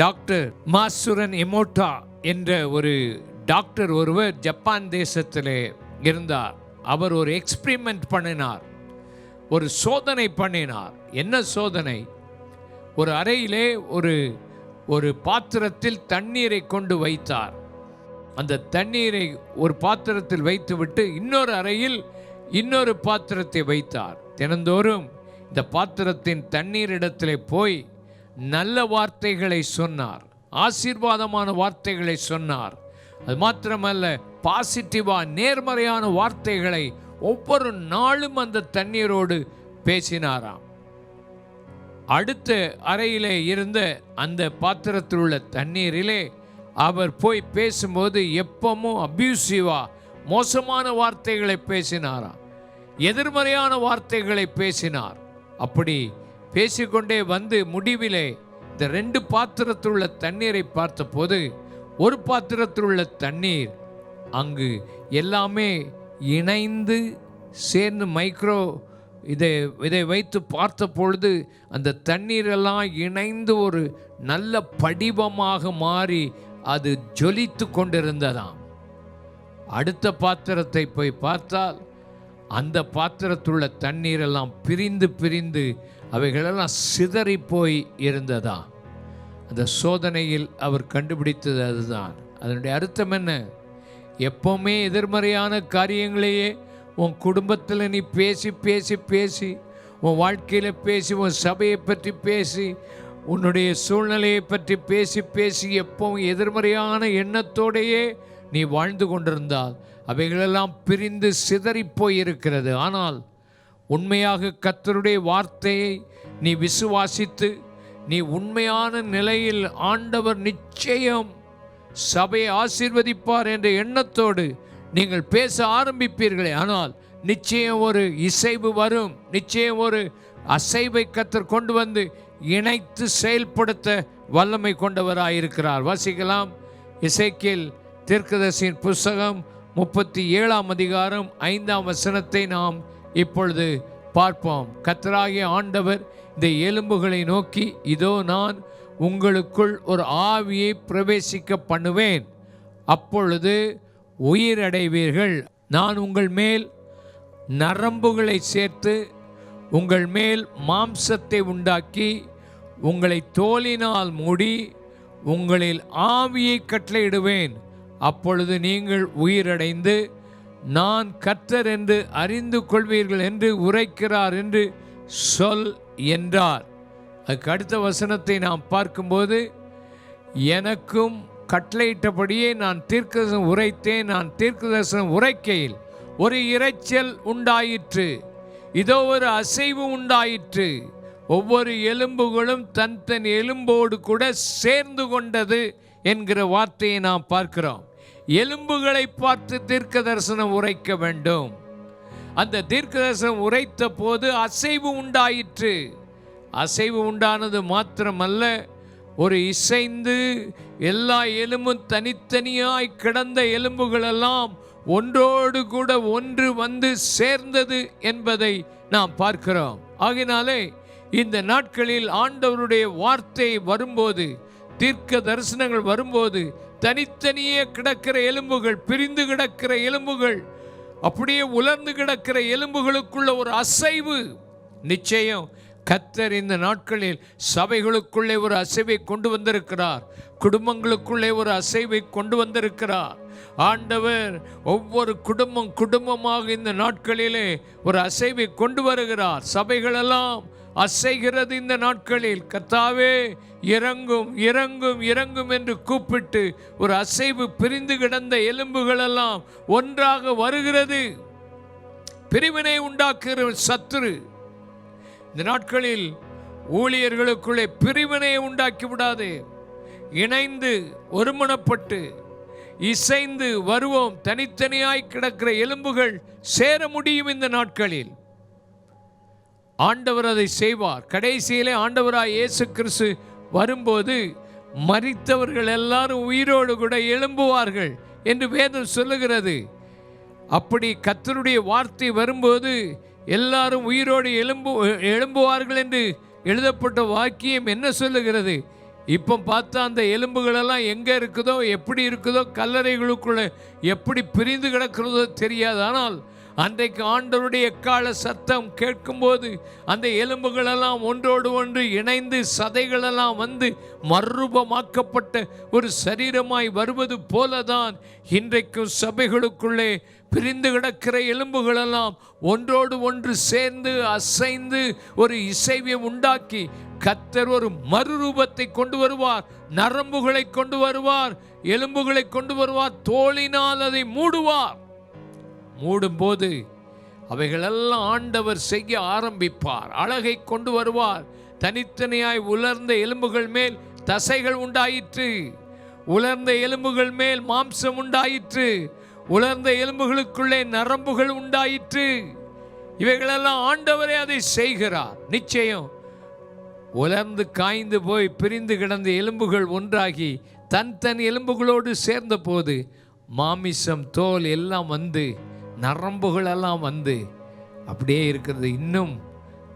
Doctor மாசுரன் எமோட்டா என்ற ஒரு doctor ஒருவர் ஜப்பான் தேசத்தில் இருந்தார். அவர் ஒரு எக்ஸ்பிரிமெண்ட் பண்ணினார். ஒரு சோதனை பண்ணினார். என்ன சோதனை? ஒரு அறையிலே ஒரு ஒரு பாத்திரத்தில் தண்ணீரை கொண்டு வைத்தார். அந்த தண்ணீரை ஒரு பாத்திரத்தில் வைத்துவிட்டு இன்னொரு அறையில் இன்னொரு பாத்திரத்தை வைத்தார். தினந்தோறும் இந்த பாத்திரத்தின் தண்ணீரிடத்திலே போய் நல்ல வார்த்தைகளை சொன்னார் ஆசீர்வாதமான வார்த்தைகளை சொன்னார். அது மாத்திரமல்ல பாசிட்டிவா நேர்மறையான வார்த்தைகளை ஒவ்வொரு நாளும் அந்த தண்ணீரோடு பேசினாராம். அடுத்த அறையிலே இருந்த அந்த பாத்திரத்தில் உள்ள தண்ணீரிலே அவர் போய் பேசும்போது எப்பவும் அப்யூசிவா மோசமான வார்த்தைகளை பேசினாராம். எதிர்மறையான வார்த்தைகளை பேசினார். அப்படி பேசிக்கொண்டே வந்து முடிவிலே இந்த ரெண்டு பாத்திரத்தில் உள்ள தண்ணீரை பார்த்தபோது ஒரு பாத்திரத்தில் உள்ள தண்ணீர் அங்கு எல்லாமே இணைந்து சேர்ந்து மைக்ரோ இதை இதை வைத்து பார்த்த பொழுது அந்த தண்ணீரெல்லாம் இணைந்து ஒரு நல்ல படிவமாக மாறி அது ஜொலித்து கொண்டிருந்ததாம். அடுத்த பாத்திரத்தை போய் பார்த்தால் அந்த பாத்திரத்துள்ள தண்ணீரெல்லாம் பிரிந்து பிரிந்து அவைகளெல்லாம் சிதறி போய் இருந்ததா? அந்த சோதனையில் அவர் கண்டுபிடித்தது அதுதான். அதனுடைய அர்த்தம் என்ன? எப்போவுமே எதிர்மறையான காரியங்களையே உன் குடும்பத்தில் நீ பேசி பேசி பேசி உன் வாழ்க்கையில் பேசி உன் சபையை பற்றி பேசி உன்னுடைய சூழ்நிலையை பற்றி பேசி பேசி எப்பவும் எதிர்மறையான எண்ணத்தோடையே நீ வாழ்ந்து கொண்டிருந்தால் அவைகளெல்லாம் பிரிந்து சிதறிப்போய் இருக்கிறது. ஆனால் உண்மையாக கத்தருடைய வார்த்தையை நீ விசுவாசித்து நீ உண்மையான நிலையில் ஆண்டவர் நிச்சயம் சபையை ஆசீர்வதிப்பார் என்ற எண்ணத்தோடு நீங்கள் பேச ஆரம்பிப்பீர்களே. ஆனால் நிச்சயம் ஒரு இசைவு வரும். நிச்சயம் ஒரு அசைவை கத்தர் கொண்டு வந்து இணைத்து செயல்படுத்த வல்லமை கொண்டவராயிருக்கிறார். வாசிக்கலாம். இசைக்கில் தீர்க்கதர்சியின் புஸ்தகம் முப்பத்தி ஏழாம் அதிகாரம் ஐந்தாம் வசனத்தை நாம் இப்பொழுது பார்ப்போம். கத்தராகிய ஆண்டவர் இந்த எலும்புகளை நோக்கி இதோ நான் உங்களுக்குள் ஒரு ஆவியை பிரவேசிக்க பண்ணுவேன். அப்பொழுது உயிரடைவீர்கள். நான் உங்கள் மேல் நரம்புகளை சேர்த்து உங்கள் மேல் மாம்சத்தை உண்டாக்கி உங்களை தோலினால் மூடி உங்களில் ஆவியை கட்டளையிடுவேன். அப்பொழுது நீங்கள் உயிரடைந்து நான் கர்த்தர் என்று அறிந்து கொள்வீர்கள் என்று உரைக்கிறார் என்று சொல் என்றார். அதுக்கு அடுத்த வசனத்தை நாம் பார்க்கும்போது எனக்கும் கட்டளையிட்டபடியே நான் தீர்க்கதர்சனம் உரைத்தேன் நான் தீர்க்கதர்சனம் உரைக்கையில் ஒரு இரைச்சல் உண்டாயிற்று. இதோ ஒரு அசைவு உண்டாயிற்று. ஒவ்வொரு எலும்புகளும் தன் தன் எலும்போடு கூட சேர்ந்து கொண்டது என்கிற வார்த்தையை நாம் பார்க்கிறோம். எலும்புகளை பார்த்து தீர்க்க தரிசனம் உரைக்க வேண்டும். அந்த தீர்க்க தரிசனம் உரைத்த போது அசைவு உண்டாயிற்று. அசைவு உண்டானது மாத்திரமல்ல ஒரு இசைந்து எல்லா எலும்பும் தனித்தனியாய் கிடந்த எலும்புகளெல்லாம் ஒன்றோடு கூட ஒன்று வந்து சேர்ந்தது என்பதை நாம் பார்க்கிறோம். ஆகினாலே இந்த நாட்களில் ஆண்டவருடைய வார்த்தை வரும்போது தீர்க்க தரிசனங்கள் வரும்போது தனித்தனியே கிடக்கிற எலும்புகள் பிரிந்து கிடக்கிற எலும்புகள் அப்படியே உலர்ந்து கிடக்கிற எலும்புகளுக்குள்ள ஒரு அசைவு. நிச்சயம் கத்தர் இந்த நாட்களில் சபைகளுக்குள்ளே ஒரு அசைவை கொண்டு வந்திருக்கிறார். குடும்பங்களுக்குள்ளே ஒரு அசைவை கொண்டு வந்திருக்கிறார். ஆண்டவர் ஒவ்வொரு குடும்பம் குடும்பமாக இந்த நாட்களிலே ஒரு அசைவை கொண்டு வருகிறார். சபைகளெல்லாம் அசைகிறது இந்த நாட்களில். கத்தாவே இறங்கும் இறங்கும் இறங்கும் என்று கூப்பிட்டு ஒரு அசைவு பிரிந்து கிடந்த எலும்புகளெல்லாம் ஒன்றாக வருகிறது. பிரிவினை உண்டாக்குகிற சத்துரு. இந்த நாட்களில் ஊழியர்களுக்குள்ளே பிரிவினையை உண்டாக்கி விடாது. இணைந்து ஒருமனப்பட்டு இசைந்து வருவோம். தனித்தனியாய் கிடக்கிற எலும்புகள் சேர முடியும் இந்த நாட்களில். ஆண்டவர் அதை செய்வார். கடைசியிலே ஆண்டவராய் இயேசு கிறிஸ்து வரும்போது மறித்தவர்கள் எல்லாரும் உயிரோடு கூட எழும்புவார்கள் என்று வேதம் சொல்லுகிறது. அப்படி கத்தருடைய வார்த்தை வரும்போது எல்லாரும் உயிரோடு எழும்பு எழும்புவார்கள் என்று எழுதப்பட்ட வாக்கியம் என்ன சொல்லுகிறது? இப்போ பார்த்தா அந்த எலும்புகளெல்லாம் எங்கே இருக்குதோ எப்படி இருக்குதோ கல்லறைகளுக்குள்ளே எப்படி பிரிந்து கிடக்கிறதோ தெரியாது. ஆனால் அன்றைக்கு ஆண்டவருடைய எக்கால சத்தம் கேட்கும்போது அந்த எலும்புகளெல்லாம் ஒன்றோடு ஒன்று இணைந்து சதைகளெல்லாம் வந்து மறுரூபமாக்கப்பட்ட ஒரு சரீரமாய் வருவது போலதான் இன்றைக்கும் சபைகளுக்குள்ளே பிரிந்து கிடக்கிற எலும்புகளெல்லாம் ஒன்றோடு ஒன்று சேர்ந்து அசைந்து ஒரு இசைவை உண்டாக்கி கத்தர் ஒரு மறுரூபத்தை கொண்டு வருவார் நரம்புகளை கொண்டு வருவார் எலும்புகளை கொண்டு வருவார் தோளினால் அதை மூடுவார். மூடும்போது அவைகளெல்லாம் ஆண்டவர் செய்ய ஆரம்பிப்பார். அழகை கொண்டு வருவார். தனித்தனியாய் உலர்ந்த எலும்புகள் மேல் தசைகள் உண்டாயிற்று. உலர்ந்த எலும்புகள் மேல் மாம்சம் உண்டாயிற்று. உலர்ந்த எலும்புகளுக்குள்ளே நரம்புகள் உண்டாயிற்று. இவைகளெல்லாம் ஆண்டவரே அதை செய்கிறார். நிச்சயம் உலர்ந்து காய்ந்து போய் பிரிந்து கிடந்த எலும்புகள் ஒன்றாகி தன் தன் எலும்புகளோடு சேர்ந்தபோது மாமிசம் தோல் எல்லாம் வந்து நரம்புகளெல்லாம் வந்து அப்படியே இருக்கிறது. இன்னும்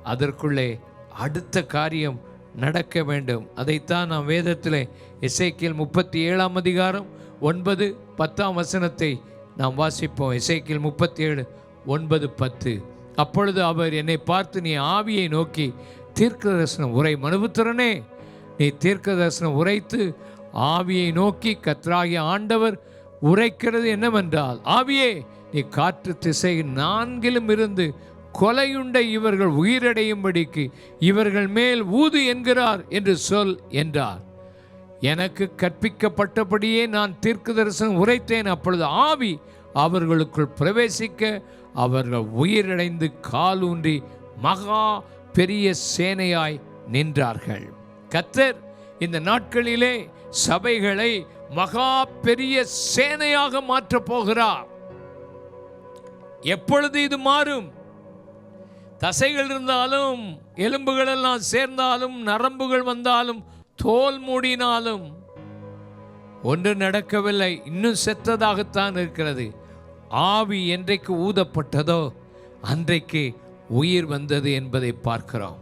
அதற்குள்ளே அடுத்த காரியம் நடக்க வேண்டும். அதைத்தான் நாம் வேதத்தில் இசைக்கியல் முப்பத்தி ஏழாம் அதிகாரம் ஒன்பது பத்தாம் வசனத்தை நாம் வாசிப்போம். இசைக்கியல் முப்பத்தி ஏழு ஒன்பது பத்து. அப்பொழுது அவர் என்னை பார்த்து நீ ஆவியை நோக்கி தீர்க்க தரிசனம் உரை மனுபுத்திரனே நீ தீர்க்க தரிசனம் உரைத்து ஆவியை நோக்கி கத்ராகிய ஆண்டவர் உரைக்கிறது என்னவென்றால் ஆவியே நீ காற்று திசை நான்கிலும் இருந்து கொலையுண்ட இவர்கள் உயிரடையும்படிக்கு இவர்கள் மேல் ஊது என்கிறார் என்று சொல் என்றார். எனக்கு கற்பிக்கப்பட்டபடியே நான் தீர்க்கு தரிசனம் உரைத்தேன். அப்பொழுது ஆவி அவர்களுக்குள் பிரவேசிக்க அவர்கள் உயிரடைந்து காலூன்றி மகா பெரிய சேனையாய் நின்றார்கள். கத்தர் இந்த நாட்களிலே சபைகளை மகா பெரிய சேனையாக மாற்றப் போகிறார். எப்பொழுது இது மாறும்? தசைகள் இருந்தாலும் எலும்புகள் எல்லாம் சேர்ந்தாலும் நரம்புகள் வந்தாலும் தோல் மூடினாலும் ஒன்று நடக்கவில்லை இன்னும் செத்ததாகத்தான் இருக்கிறது. ஆவி என்றைக்கு ஊதப்பட்டதோ அன்றைக்கு உயிர் வந்தது என்பதை பார்க்கிறோம்.